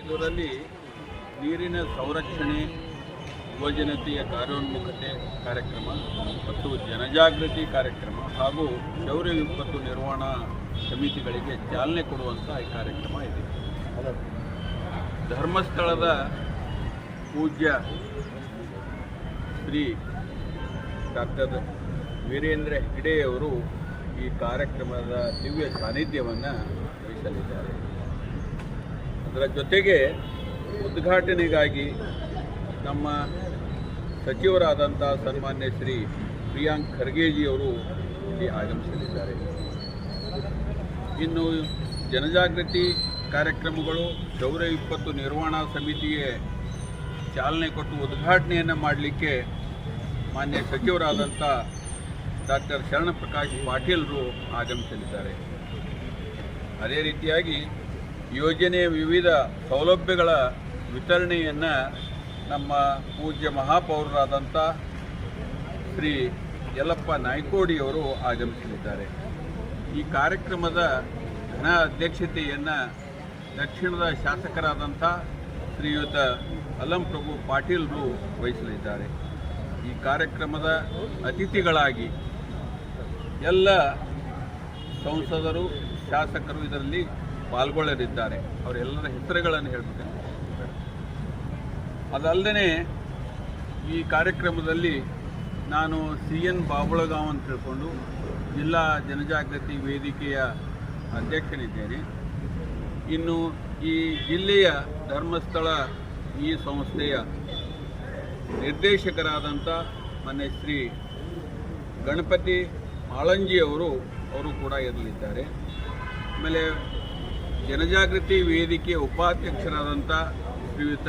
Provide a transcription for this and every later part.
ಇದರಲ್ಲಿ ನೀರಿನ ಸಂರಕ್ಷಣೆ, ಯುವಜನತೆಯ ಕಾರ್ಯೋನ್ಮುಖತೆ ಕಾರ್ಯಕ್ರಮ ಮತ್ತು ಜನಜಾಗೃತಿ ಕಾರ್ಯಕ್ರಮ ಹಾಗೂ ಶೌರ್ಯ ವಿಪತ್ತು ನಿರ್ವಹಣಾ ಸಮಿತಿಗಳಿಗೆ ಚಾಲನೆ ಕೊಡುವಂಥ ಈ ಕಾರ್ಯಕ್ರಮ ಇದೆ. ಧರ್ಮಸ್ಥಳದ ಪೂಜ್ಯ ಶ್ರೀ ಡಾಕ್ಟರ್ ವೀರೇಂದ್ರ ಹೆಗಡೆಯವರು ಈ ಕಾರ್ಯಕ್ರಮದ ದಿವ್ಯ ಸಾನ್ನಿಧ್ಯವನ್ನು ವಹಿಸಲಿದ್ದಾರೆ. ಅದರ ಜೊತೆಗೆ ಉದ್ಘಾಟನೆಗಾಗಿ ನಮ್ಮ ಸಚಿವರಾದಂಥ ಸನ್ಮಾನ್ಯ ಶ್ರೀ ಪ್ರಿಯಾಂಕ್ ಖರ್ಗೆಜಿಯವರು ಇಲ್ಲಿ ಆಗಮಿಸಲಿದ್ದಾರೆ. ಇನ್ನು ಜನಜಾಗೃತಿ ಕಾರ್ಯಕ್ರಮಗಳು, ಶೌರ್ಯ ವಿಪತ್ತು ನಿರ್ವಹಣಾ ಸಮಿತಿಗೆ ಚಾಲನೆ ಕೊಟ್ಟು ಉದ್ಘಾಟನೆಯನ್ನು ಮಾಡಲಿಕ್ಕೆ ಮಾನ್ಯ ಸಚಿವರಾದಂಥ ಡಾಕ್ಟರ್ ಶರಣಪ್ರಕಾಶ್ ಪಾಟೀಲ್ರು ಆಗಮಿಸಲಿದ್ದಾರೆ. ಅದೇ ರೀತಿಯಾಗಿ ಯೋಜನೆಯ ವಿವಿಧ ಸೌಲಭ್ಯಗಳ ವಿತರಣೆಯನ್ನು ನಮ್ಮ ಪೂಜ್ಯ ಮಹಾಪೌರರಾದಂಥ ಶ್ರೀ ಯಲ್ಲಪ್ಪ ನಾಯ್ಕೋಡಿಯವರು ಆಗಮಿಸಲಿದ್ದಾರೆ. ಈ ಕಾರ್ಯಕ್ರಮದ ಘನ ಅಧ್ಯಕ್ಷತೆಯನ್ನು ದಕ್ಷಿಣದ ಶಾಸಕರಾದಂಥ ಶ್ರೀಯುತ ಅಲಂ ಪ್ರಭು ಪಾಟೀಲ್ರು ವಹಿಸಲಿದ್ದಾರೆ. ಈ ಕಾರ್ಯಕ್ರಮದ ಅತಿಥಿಗಳಾಗಿ ಎಲ್ಲ ಸಂಸದರು, ಶಾಸಕರು ಇದರಲ್ಲಿ ಪಾಲ್ಗೊಳ್ಳಲಿದ್ದಾರೆ. ಅವರೆಲ್ಲರ ಹೆಸರುಗಳನ್ನು ಹೇಳ್ತೇನೆ ಅದಲ್ಲದೇ ಈ ಕಾರ್ಯಕ್ರಮದಲ್ಲಿ ನಾನು ಸಿ ಎನ್ ಬಾಬುಳಗಾಂವ್ ಅಂತ ತಿಳ್ಕೊಂಡು ಜಿಲ್ಲಾ ಜನಜಾಗೃತಿ ವೇದಿಕೆಯ ಅಧ್ಯಕ್ಷನಿದ್ದೇನೆ. ಇನ್ನು ಈ ಜಿಲ್ಲೆಯ ಧರ್ಮಸ್ಥಳ ಈ ಸಂಸ್ಥೆಯ ನಿರ್ದೇಶಕರಾದಂಥ ಮನೆ ಶ್ರೀ ಗಣಪತಿ ಆಳಂಜಿಯವರು ಅವರು ಕೂಡ ಇರಲಿದ್ದಾರೆ. ಆಮೇಲೆ ಜನಜಾಗೃತಿ ವೇದಿಕೆ ಉಪಾಧ್ಯಕ್ಷರಾದಂಥ ಶ್ರೀಯುತ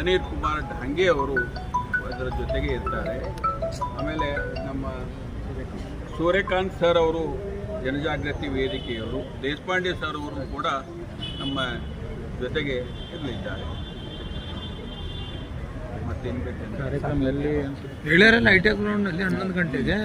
ಅನಿಲ್ ಕುಮಾರ್ ಢಂಗೆ ಅವರು ಅದರ ಜೊತೆಗೆ ಇರ್ತಾರೆ. ಆಮೇಲೆ ನಮ್ಮ ಸೂರ್ಯಕಾಂತ್ ಸರ್ ಅವರು ಜನಜಾಗೃತಿ ವೇದಿಕೆಯವರು ದೇಶಪಾಂಡೆ ಸರ್ ಅವರು ಕೂಡ ನಮ್ಮ ಜೊತೆಗೆ ಇರಲಿದ್ದಾರೆ. ಮತ್ತೇನು ಬೇಕು? ಕಾರ್ಯಕ್ರಮದಲ್ಲಿ ಐ ಟಿ ಗ್ರೌಂಡ್ ಅಲ್ಲಿ ಹನ್ನೊಂದು ಗಂಟೆಗೆ